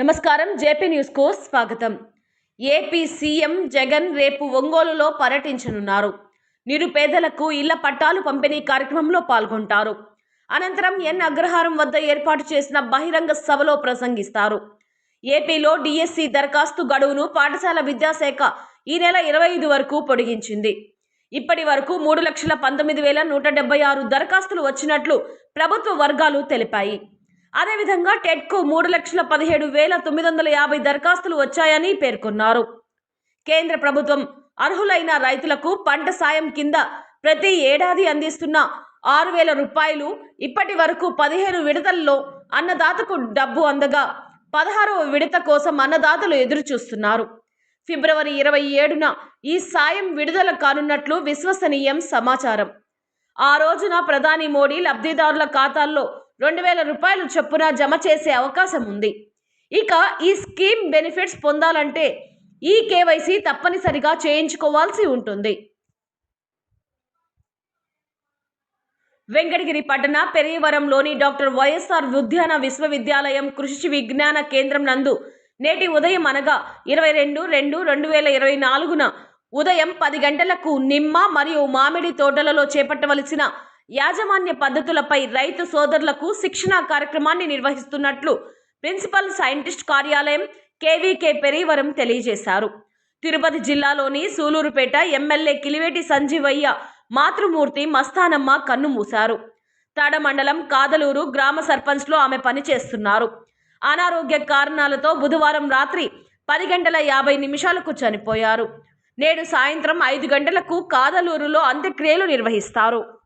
నమస్కారం జేపీ న్యూస్కు స్వాగతం. ఏపీ సీఎం జగన్ రేపు ఒంగోలులో పర్యటించనున్నారు. నిరుపేదలకు ఇళ్ళ పట్టాలు పంపిణీ కార్యక్రమంలో పాల్గొంటారు. అనంతరం ఎన్ అగ్రహారం వద్ద ఏర్పాటు చేసిన బహిరంగ సభలో ప్రసంగిస్తారు. ఏపీలో డిఎస్సి దరఖాస్తు గడువును పాఠశాల విద్యాశాఖ ఈ నెల ఇరవై ఐదు వరకు పొడిగించింది. ఇప్పటి వరకు మూడు లక్షల పంతొమ్మిది వేల నూట డెబ్బై ఆరు దరఖాస్తులు వచ్చినట్లు ప్రభుత్వ వర్గాలు తెలిపాయి. అదేవిధంగా టెట్కు మూడు లక్షల పదిహేడు వేల తొమ్మిది వందల యాభై దరఖాస్తులు వచ్చాయని పేర్కొన్నారు. కేంద్ర ప్రభుత్వం అర్హులైన రైతులకు పంట సాయం కింద ప్రతి ఏడాది అందిస్తున్న ఆరు వేల రూపాయలు ఇప్పటి వరకు పదిహేను విడతల్లో అన్నదాతకు డబ్బు అందగా పదహారవ విడత కోసం అన్నదాతలు ఎదురు చూస్తున్నారు ఫిబ్రవరి ఇరవై ఏడున ఈ సాయం విడుదల కానున్నట్లు విశ్వసనీయం సమాచారం. ఆ రోజున ప్రధాని మోడీ లబ్ధిదారుల ఖాతాల్లో రెండు వేల రూపాయలు చొప్పున జమ చేసే అవకాశం ఉంది. ఇక ఈ స్కీమ్ బెనిఫిట్స్ పొందాలంటే ఈ కేవైసీ తప్పనిసరిగా చేయించుకోవాల్సి ఉంటుంది. వెంకటగిరి పట్టణ పెరియవరంలోని డాక్టర్ వైఎస్ఆర్ ఉద్యాన విశ్వవిద్యాలయం కృషి విజ్ఞాన కేంద్రం నందు నేటి ఉదయం అనగా ఇరవై రెండు రెండు రెండు వేల ఇరవై నాలుగున ఉదయం పది గంటలకు నిమ్మ మరియు మామిడి తోటలలో చేపట్టవలసిన యాజమాన్య పద్ధతులపై రైతు సోదరులకు శిక్షణా కార్యక్రమాన్ని నిర్వహిస్తున్నట్లు ప్రిన్సిపల్ సైంటిస్ట్ కార్యాలయం కేవీకే పెరీవరం తెలియజేశారు. తిరుపతి జిల్లాలోని సూలూరుపేట ఎమ్మెల్యే కిలివేటి సంజీవయ్య మాతృమూర్తి మస్తానమ్మ కన్ను మూశారు. తాడ మండలం కాదలూరు గ్రామ సర్పంచ్లో ఆమె పనిచేస్తున్నారు. అనారోగ్య కారణాలతో బుధవారం రాత్రి పది గంటల యాభై నిమిషాలకు చనిపోయారు. నేడు సాయంత్రం ఐదు గంటలకు కాదలూరులో అంత్యక్రియలు నిర్వహిస్తారు.